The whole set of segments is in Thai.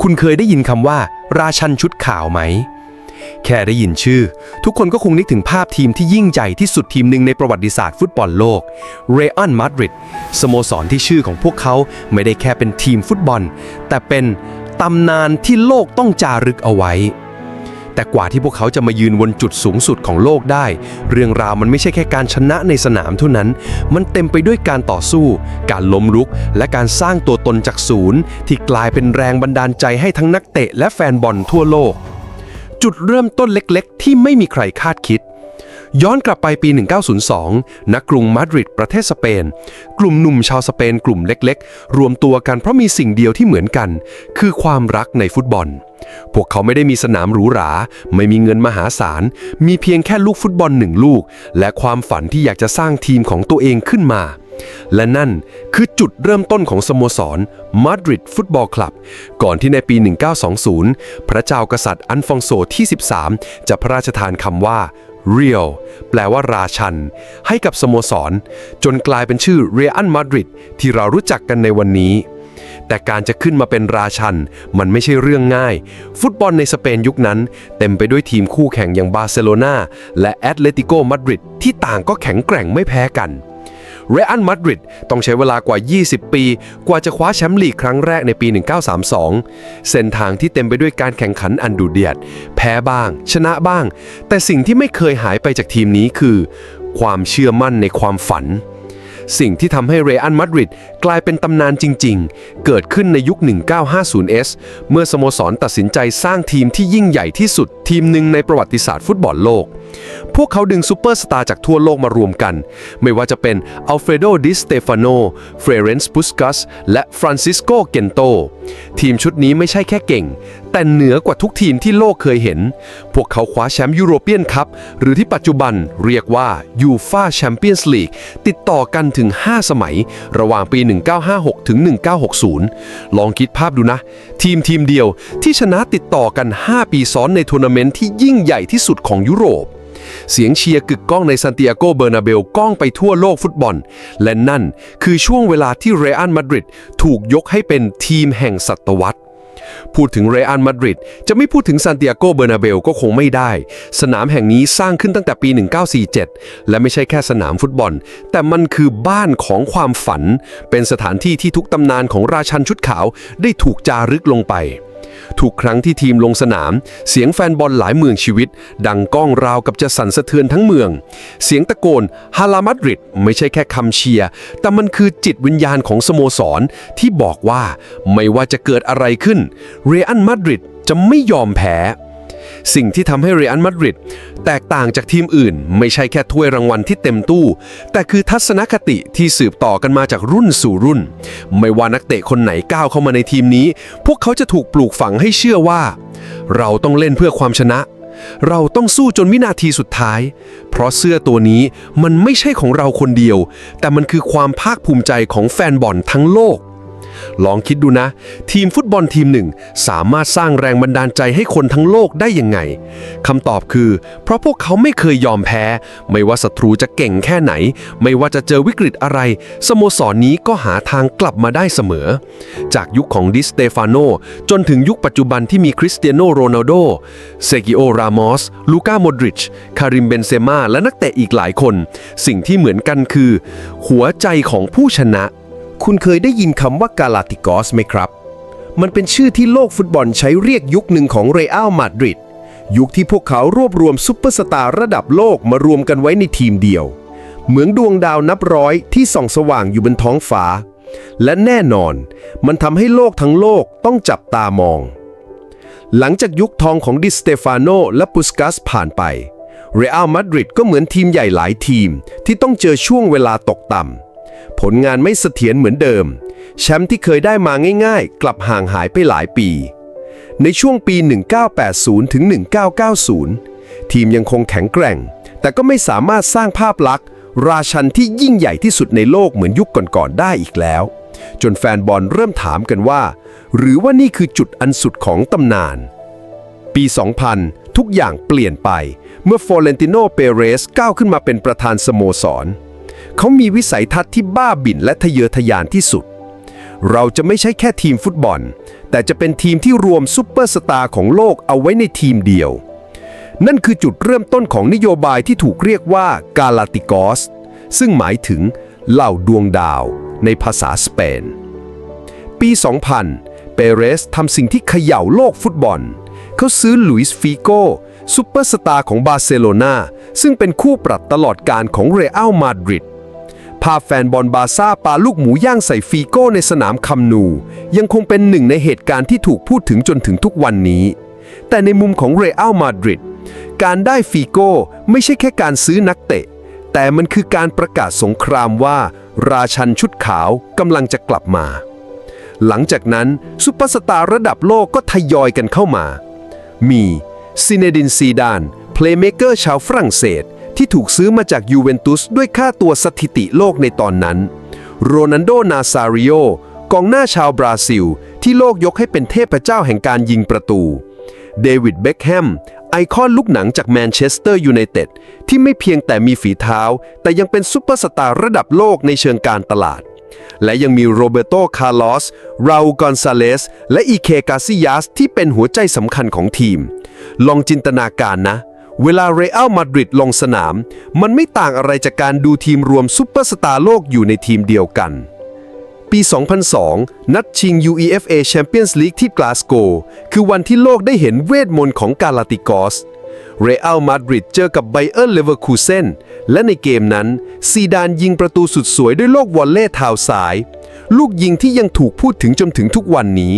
คุณเคยได้ยินคำว่า ราชันชุดขาวไหม แค่ได้ยินชื่อ ทุกคนก็คงนึกถึงภาพทีมที่ยิ่งใหญ่ที่สุดทีมหนึ่งในประวัติศาสตร์ฟุตบอลโลก เรอัลมาดริดสโมสรที่ชื่อของพวกเขาไม่ได้แค่เป็นทีมฟุตบอล แต่เป็นตำนานที่โลกต้องจารึกเอาไว้ แต่กว่าที่พวกเขาจะมายืนบนจุดสูงสุดของโลกได้ เรื่องราวมันไม่ใช่แค่การชนะในสนามเท่านั้น มันเต็มไปด้วยการต่อสู้ การล้มลุก และการสร้างตัวตนจากศูนย์ ที่กลายเป็นแรงบันดาลใจให้ทั้งนักเตะและแฟนบอลทั่วโลก จุดเริ่มต้นเล็กๆ ที่ไม่มีใครคาดคิด ย้อนกลับไปปี 1902 ณ กรุงมาดริด ประเทศสเปน กลุ่มหนุ่มชาวสเปนกลุ่มเล็กๆ รวมตัวกันเพราะมีสิ่งเดียวที่เหมือนกัน คือความรักในฟุตบอล พวกเขาไม่ได้มีสนามหรูหรา ไม่มีเงินมหาศาล มีเพียงแค่ลูกฟุตบอลหนึ่งลูก และความฝันที่อยากจะสร้างทีมของตัวเองขึ้นมา และนั่นคือจุดเริ่มต้นของสโมสรมาดริดฟุตบอลคลับ ก่อนที่ในปี 1920 พระเจ้ากษัตริย์อันฟองโซที่ 13 จะพระราชทานคำว่า Real แปลว่าราชัน ให้กับสโมสร จนกลายเป็นชื่อเรอัลมาดริดที่เรารู้จักกันในวันนี้ แต่การจะขึ้นมาเป็นราชัน มันไม่ใช่เรื่องง่าย ฟุตบอลในสเปนยุคนั้น เต็มไปด้วยทีมคู่แข่งอย่างบาร์เซโลนาและแอตเลติโกมาดริดที่ต่างก็แข็งแกร่งไม่แพ้กัน เรอัลมาดริดต้องใช้เวลากว่า 20 ปี กว่าจะคว้าแชมป์ลีกครั้งแรกในปี 1932 เส้นทางที่เต็มไปด้วยการแข่งขันอันดุเดือด แพ้บ้าง ชนะบ้าง แต่สิ่งที่ไม่เคยหายไปจากทีมนี้คือ ความเชื่อมั่นในความฝันสิ่งที่ทำให้เรอัลมาดริดกลายเป็นตำนานจริง ๆ เกิดขึ้นในยุค 1950S เมื่อสโมสรตัดสินใจสร้างทีมที่ยิ่งใหญ่ที่สุดทีมหนึ่งในประวัติศาสตร์ฟุตบอลโลก พวกเขาดึงซูเปอร์สตาร์จากทั่วโลกมารวมกัน ไม่ว่าจะเป็นอัลเฟรโด ดิสเตฟาโน เฟรเรนซ์ ปุสกัส และฟรานซิสโก เกนโต ทีมชุดนี้ไม่ใช่แค่เก่ง แต่เหนือกว่าทุกทีมที่โลกเคยเห็น พวกเขาคว้าแชมป์ยุโรเปียนคัพ หรือที่ปัจจุบันเรียกว่ายูฟาแชมเปียนส์ลีกติดต่อกันถึง 5 สมัย ระหว่างปี 1956 ถึง 1960 ลองคิดภาพดูนะ ทีมทีมเดียวที่ชนะติดต่อกัน 5 ปีซ้อนในทัวร์นาเมนต์ที่ยิ่งใหญ่ที่สุดของยุโรป เสียงเชียร์กึกก้องในซานติอาโกเบอร์นาเบลก้องไปทั่วโลกฟุตบอล และนั่นคือช่วงเวลาที่เรอัลมาดริดถูกยกให้เป็นทีมแห่งศตวรรษพูดถึงเรอัลมาดริดจะไม่พูดถึงซานติอาโกเบอร์นาเบลก็คงไม่ได้ สนามแห่งนี้สร้างขึ้นตั้งแต่ปี 1947 และไม่ใช่แค่สนามฟุตบอล แต่มันคือบ้านของความฝัน เป็นสถานที่ที่ทุกตำนานของราชันชุดขาวได้ถูกจารึกลงไป ทุกครั้งที่ทีมลงสนาม เสียงแฟนบอลหลายเมืองชีวิต ดังก้องราวกับจะสั่นสะเทือนทั้งเมือง เสียงตะโกนฮาลามัดริดไม่ใช่แค่คำเชียร์ แต่มันคือจิตวิญญาณของสโมสรที่บอกว่า ไม่ว่าจะเกิดอะไรขึ้น เรอัลมาดริดจะไม่ยอมแพ้ สิ่งที่ทำให้เรอัลมาดริดแตกต่างจากทีมอื่น ไม่ใช่แค่ถ้วยรางวัลที่เต็มตู้ แต่คือทัศนคติที่สืบต่อกันมาจากรุ่นสู่รุ่น ไม่ว่านักเตะคนไหนก้าวเข้ามาในทีมนี้ พวกเขาจะถูกปลูกฝังให้เชื่อว่า เราต้องเล่นเพื่อความชนะ เราต้องสู้จนวินาทีสุดท้าย เพราะเสื้อตัวนี้มันไม่ใช่ของเราคนเดียว แต่มันคือความภาคภูมิใจของแฟนบอลทั้งโลก ลองคิดดูนะ ทีมฟุตบอลทีมหนึ่ง สามารถสร้างแรงบันดาลใจให้คนทั้งโลกได้ยังไงคำตอบคือ เพราะพวกเขาไม่เคยยอมแพ้ ไม่ว่าศัตรูจะเก่งแค่ไหน ไม่ว่าจะเจอวิกฤตอะไร สโมสรนนี้ก็หาทางกลับมาได้เสมอ จากยุคของดิสเตฟาโนจนถึงยุคปัจจุบันที่มีคริสเตียโนโรนัลโดเซกิโอรามอสลูก้าโมดริชคาริมเบนเซม่าและนักเตะอีกหลายคน สิ่งที่เหมือนกันคือ หัวใจของผู้ชนะ คุณเคยได้ยินคำว่ากาลาติกอสไหมครับ มันเป็นชื่อที่โลกฟุตบอลใช้เรียกยุคหนึ่งของเรอัลมาดริดยุคที่พวกเขารวบรวมซุปเปอร์สตาร์ระดับโลกมารวมกันไว้ในทีมเดียว เหมือนดวงดาวนับร้อยที่ส่องสว่างอยู่บนท้องฟ้า และแน่นอน มันทำให้โลกทั้งโลกต้องจับตามอง หลังจากยุคทองของดิสเตฟานโนและปุสกัสผ่านไปเรอัลมาดริดก็เหมือนทีมใหญ่หลายทีมที่ต้องเจอช่วงเวลาตกต่ำ ผลงานไม่เสถียรเหมือนเดิม แชมป์ที่เคยได้มาง่ายๆ กลับห่างหายไปหลายปี ในช่วงปี 1980 ถึง 1990 ทีมยังคงแข็งแกร่ง แต่ก็ไม่สามารถสร้างภาพลักษณ์ ราชันที่ยิ่งใหญ่ที่สุดในโลกเหมือนยุคก่อนๆได้อีกแล้ว จนแฟนบอลเริ่มถามกันว่า หรือว่านี่คือจุดอันสุดของตำนาน ปี 2000 ทุกอย่างเปลี่ยนไป เมื่อฟอเรนติโน เปเรสก้าวขึ้นมาเป็นประธานสโมสร เขามีวิสัยทัศน์ที่บ้าบิ่นและทะเยอทะยานที่สุด เราจะไม่ใช่แค่ทีมฟุตบอล แต่จะเป็นทีมที่รวมซุปเปอร์สตาร์ของโลกเอาไว้ในทีมเดียว นั่นคือจุดเริ่มต้นของนโยบายที่ถูกเรียกว่ากาลาติกอส ซึ่งหมายถึงเหล่าดวงดาวในภาษาสเปน ปี 2000 เปเรสทำสิ่งที่เขย่าโลกฟุตบอล เขาซื้อหลุยส์ฟิโกซูเปอร์สตาร์ของบาร์เซโลนาซึ่งเป็นคู่ปรับตลอดการของเรอัลมาดริด ภาพแฟนบอลบาซ่าปาลูกหมูย่างใส่ฟีโก้ในสนามคัมนู ยังคงเป็นหนึ่งในเหตุการณ์ที่ถูกพูดถึงจนถึงทุกวันนี้ แต่ในมุมของเรอัลมาดริดการได้ฟีโก้ไม่ใช่แค่การซื้อนักเตะ แต่มันคือการประกาศสงครามว่า ราชันชุดขาวกำลังจะกลับมา หลังจากนั้นซุปเปอร์สตาร์ระดับโลกก็ทยอยกันเข้ามา มีซินเนดินซีดาน เพลย์เมเกอร์ชาวฝรั่งเศส ที่ถูกซื้อมาจากยูเวนตุสด้วยค่าตัวสถิติโลกในตอนนั้น โรนันโด นาซาริโอกองหน้าชาวบราซิล ที่โลกยกให้เป็นเทพเจ้าแห่งการยิงประตู เดวิด เบ็คแฮม ไอคอนลูกหนังจากแมนเชสเตอร์ยูไนเต็ดที่ไม่เพียงแต่มีฝีเท้า แต่ยังเป็นซุปเปอร์สตาร์ระดับโลกในเชิงการตลาด และยังมีโรเบโต คาร์ลอส ราอูกอนซาเลส และอีเคกาซิยัสที่เป็นหัวใจสำคัญของทีม ลองจินตนาการนะ เวลาเรอัลมาดริดลงสนาม มันไม่ต่างอะไรจากการดูทีมรวมซุปเปอร์สตาร์โลกอยู่ในทีมเดียวกัน ปี 2002 นัดชิง UEFA Champions League ที่กลาสโกคือวันที่โลกได้เห็นเวทมนต์ของกาลาติกอสเรอัลมาดริดเจอกับไบเอิร์เลเวอร์คูเซนและในเกมนั้น ซีดานยิงประตูสุดสวยด้วยโลกวอลเล่เท้าซ้าย ลูกยิงที่ยังถูกพูดถึงจนถึงทุกวันนี้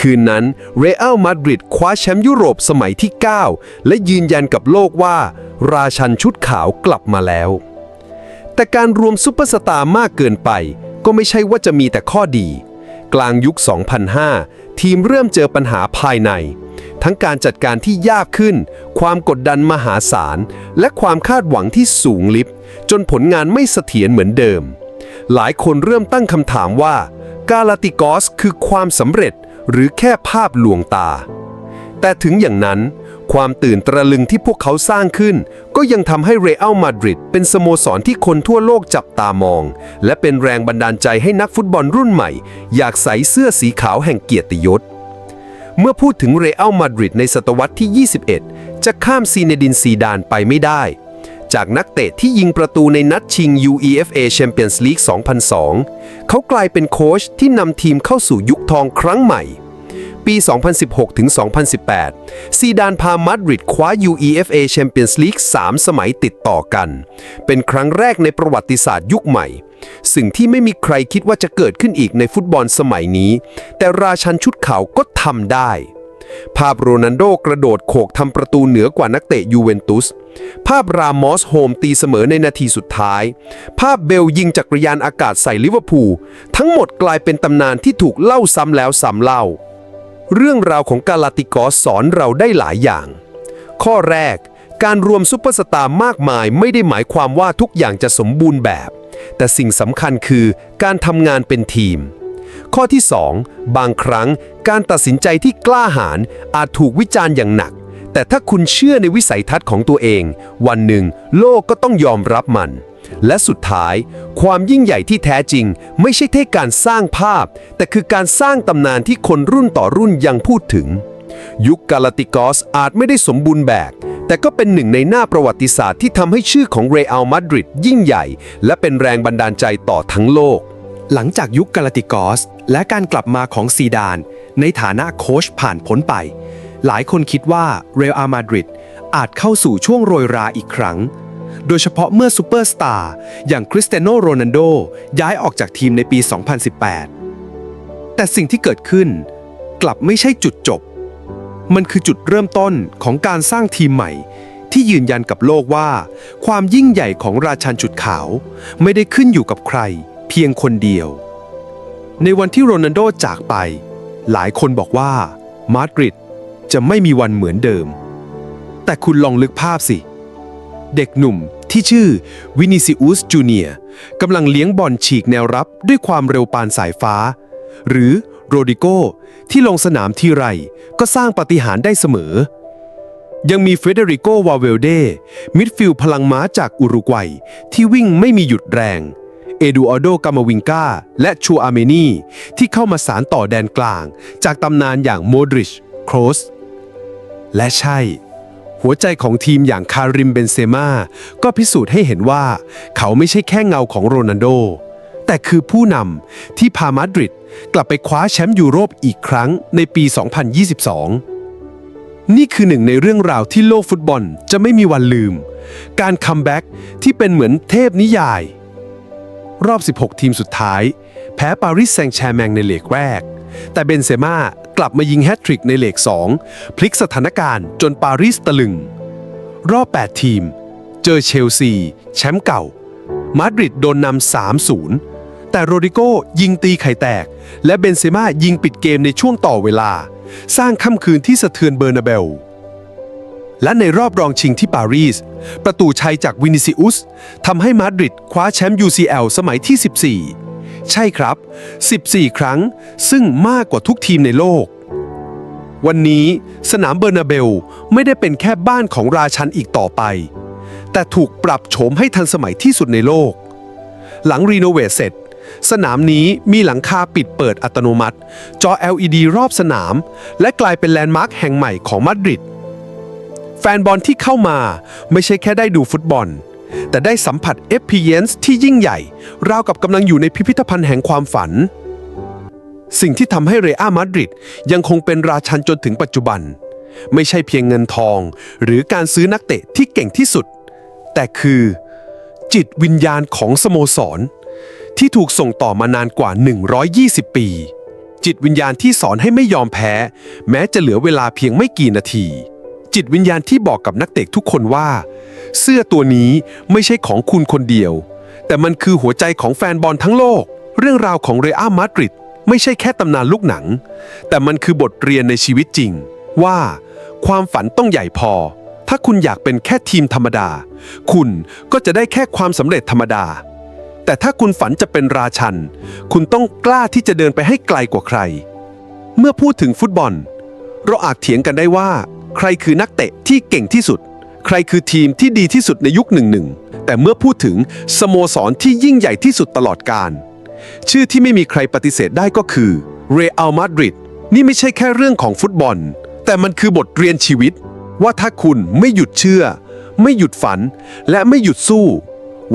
คืนนั้นเรอัลมาดริดคว้าแชมป์ยุโรปสมัยที่ 9 และยืนยันกับโลกว่า ราชันชุดขาวกลับมาแล้ว แต่การรวมซุปเปอร์สตาร์มากเกินไปก็ไม่ใช่ว่าจะมีแต่ข้อดี กลางยุค 2005 ทีมเริ่มเจอปัญหาภายใน ทั้งการจัดการที่ยากขึ้น ความกดดันมหาศาล และความคาดหวังที่สูงลิบ จนผลงานไม่เสถียรเหมือนเดิม หลายคนเริ่มตั้งคำถามว่า กาลาติกอสคือความสำเร็จ หรือแค่ภาพลวงตา แต่ถึงอย่างนั้น ความตื่นตระลึงที่พวกเขาสร้างขึ้น ก็ยังทำให้เรอัลมาดริดเป็นสโมสรที่คนทั่วโลกจับตามอง และเป็นแรงบันดาลใจให้นักฟุตบอลรุ่นใหม่ อยากใส่เสื้อสีขาวแห่งเกียรติยศเมื่อพูดถึงเรอัลมาดริดในศตวรรษที่ 21 จะข้ามซีเนดินซีดานไปไม่ได้ จากนักเตะที่ยิงประตูในนัดชิง UEFA Champions League 2002 เขากลายเป็นโค้ชที่นำทีมเข้าสู่ยุคทองครั้งใหม่ ปี 2016 ถึง 2018 ซีดานพามาดริดคว้า UEFA Champions League 3 สมัยติดต่อกัน เป็นครั้งแรกในประวัติศาสตร์ยุคใหม่ สิ่งที่ไม่มีใครคิดว่าจะเกิดขึ้นอีกในฟุตบอลสมัยนี้ แต่ราชันชุดขาวก็ทำได้ ภาพโรนันโดกระโดดโขกทำประตูเหนือกว่านักเตะยูเวนตุส ภาพรามอสโฮมตีเสมอในนาทีสุดท้าย ภาพเบลยิงจักรยานอากาศใส่ลิเวอร์พูล ทั้งหมดกลายเป็นตำนานที่ถูกเล่าซ้ำแล้วซ้ำเล่า เรื่องราวของกาลาติกอสสอนเราได้หลายอย่าง ข้อแรก การรวมซุปเปอร์สตาร์มากมายไม่ได้หมายความว่าทุกอย่างจะสมบูรณ์แบบ แต่สิ่งสำคัญคือการทำงานเป็นทีม ข้อที่ 2 บางครั้งการตัดสินใจที่กล้าหาญอาจถูกวิจารณ์อย่างหนัก แต่ถ้าคุณเชื่อในวิสัยทัศน์ของตัวเอง วันหนึ่งโลกก็ต้องยอมรับมัน และสุดท้าย ความยิ่งใหญ่ที่แท้จริง ไม่ใช่แค่การสร้างภาพ แต่คือการสร้างตำนานที่คนรุ่นต่อรุ่นยังพูดถึง ยุคกาลติกอสอาจไม่ได้สมบูรณ์แบบแต่ก็เป็นหนึ่งในหน้าประวัติศาสตร์ที่ทำให้ชื่อของเรอัลมาดริดยิ่งใหญ่ และเป็นแรงบันดาลใจต่อทั้งโลก หลังจากยุคกาลติกอส และการกลับมาของซีดาน ในฐานะโค้ชผ่านพ้นไป หลายคนคิดว่าเรอัลมาดริดอาจเข้าสู่ช่วงโรยราอีกครั้ง โดยเฉพาะเมื่อซูเปอร์สตาร์อย่างคริสเตียโนโรนัลโดย้ายออกจากทีมในปี 2018 แต่สิ่งที่เกิดขึ้น กลับไม่ใช่จุดจบ มันคือจุดเริ่มต้นของการสร้างทีมใหม่ที่ยืนยันกับโลกว่า ความยิ่งใหญ่ของราชันจุดขาว ไม่ได้ขึ้นอยู่กับใคร เพียงคนเดียว ในวันที่โรนัลโดจากไป หลายคนบอกว่ามาดริดจะไม่มีวันเหมือนเดิม แต่คุณลองลึกภาพสิ เด็กหนุ่มที่ชื่อวินิซิอุสจูเนียกำลังเลี้ยงบอลฉีกแนวรับด้วยความเร็วปานสายฟ้า หรือโรดิโกที่ลงสนามทีไรก็สร้างปาฏิหาริย์ได้เสมอ ยังมีเฟเดริโกวาเวลเด มิดฟิลด์พลังม้าจากอุรุกวัยที่วิ่งไม่มีหยุดแรง เอดูอาโดกามาวิงกาและชูอาเมนีที่เข้ามาสารต่อแดนกลาง จากตำนานอย่างโมดริชโครสและใช่ หัวใจของทีมอย่างคาริมเบนเซม่าก็พิสูจน์ให้เห็นว่า เขาไม่ใช่แค่เงาของโรนัลโด แต่คือผู้นำที่พามาดริดกลับไปคว้าแชมป์ยูโรปอีกครั้งในปี 2022นี่คือหนึ่งในเรื่องราวที่โลกฟุตบอลจะไม่มีวันลืม การคัมแบ็กที่เป็นเหมือนเทพนิยาย รอบ 16 ทีมสุดท้าย แพ้ปารีสแซงต์แชร์แมงในเลกแรก แต่เบนเซม่ากลับมายิงแฮตทริกในเลก2 พลิกสถานการณ์จนปารีสตะลึง รอบ 8 ทีม เจอเชลซี แชมป์เก่า มาดริดโดนนำ 3-0 แต่โรดิโกยิงตีไข่แตก และเบนเซม่ายิงปิดเกมในช่วงต่อเวลา สร้างค่ำคืนที่สะเทือนเบอร์นาเบล และในรอบรองชิงที่ปารีส ประตูชัยจากวินิซิอุสทำให้มาดริดคว้าแชมป์ UCL สมัยที่ 14 ใช่ครับ 14 ครั้ง ซึ่งมากกว่าทุกทีมในโลก วันนี้สนามเบอร์นาเบลไม่ได้เป็นแค่บ้านของราชันอีกต่อไป แต่ถูกปรับโฉมให้ทันสมัยที่สุดในโลก หลังรีโนเวทเสร็จสนามนี้มีหลังคาปิดเปิดอัตโนมัติ จอ LED รอบสนาม และกลายเป็นแลนด์มาร์คแห่งใหม่ของมาดริด แฟนบอลที่เข้ามาไม่ใช่แค่ได้ดูฟุตบอล แต่ได้สัมผัส experience ที่ยิ่งใหญ่ ราวกับกำลังอยู่ในพิพิธภัณฑ์แห่งความฝัน สิ่งที่ทำให้เรอัลมาดริดยังคงเป็นราชันจนถึงปัจจุบัน ไม่ใช่เพียงเงินทอง หรือการซื้อนักเตะที่เก่งที่สุด แต่คือ จิตวิญญาณของสโมสร ที่ถูกส่งต่อมานานกว่า 120 ปี จิตวิญญาณที่สอนให้ไม่ยอมแพ้ แม้จะเหลือเวลาเพียงไม่กี่นาที จิตวิญญาณที่บอกกับนักเตะทุกคนว่า เสื้อตัวนี้ไม่ใช่ของคุณคนเดียว แต่มันคือหัวใจของแฟนบอลทั้งโลก เรื่องราวของเรอัลมาดริดไม่ใช่แค่ตำนานลูกหนัง แต่มันคือบทเรียนในชีวิตจริง ว่า ความฝันต้องใหญ่พอ ถ้าคุณอยากเป็นแค่ทีมธรรมดา คุณก็จะได้แค่ความสำเร็จธรรมดา แต่ถ้าคุณฝันจะเป็นราชัน คุณต้องกล้าที่จะเดินไปให้ไกลกว่าใคร เมื่อพูดถึงฟุตบอล เราอาจเถียงกันได้ว่า ใครคือนักเตะที่เก่งที่สุด ใครคือทีมที่ดีที่สุดในยุคหนึ่งหนึ่งแต่เมื่อพูดถึงสโมสรที่ยิ่งใหญ่ที่สุดตลอดกาลชื่อที่ไม่มีใครปฏิเสธได้ก็คือเรอัลมาดริดนี่ไม่ใช่แค่เรื่องของฟุตบอล แต่มันคือบทเรียนชีวิต ว่าถ้าคุณไม่หยุดเชื่อ ไม่หยุดฝัน และไม่หยุดสู้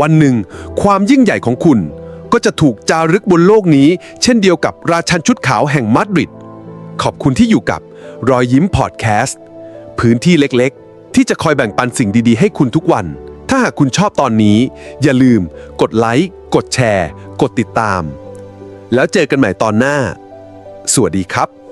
วันหนึ่ง ความยิ่งใหญ่ของคุณ ก็จะถูกจารึกบนโลกนี้ เช่นเดียวกับราชันชุดขาวแห่งมาดริดขอบคุณที่อยู่กับรอยยิ้มพอดแคสต์ พื้นที่เล็กๆ ที่จะคอยแบ่งปันสิ่งดีๆ ให้คุณทุกวัน ถ้าหากคุณชอบตอนนี้ อย่าลืม กดไลค์ กดแชร์ กดติดตาม แล้วเจอกันใหม่ตอนหน้า สวัสดีครับ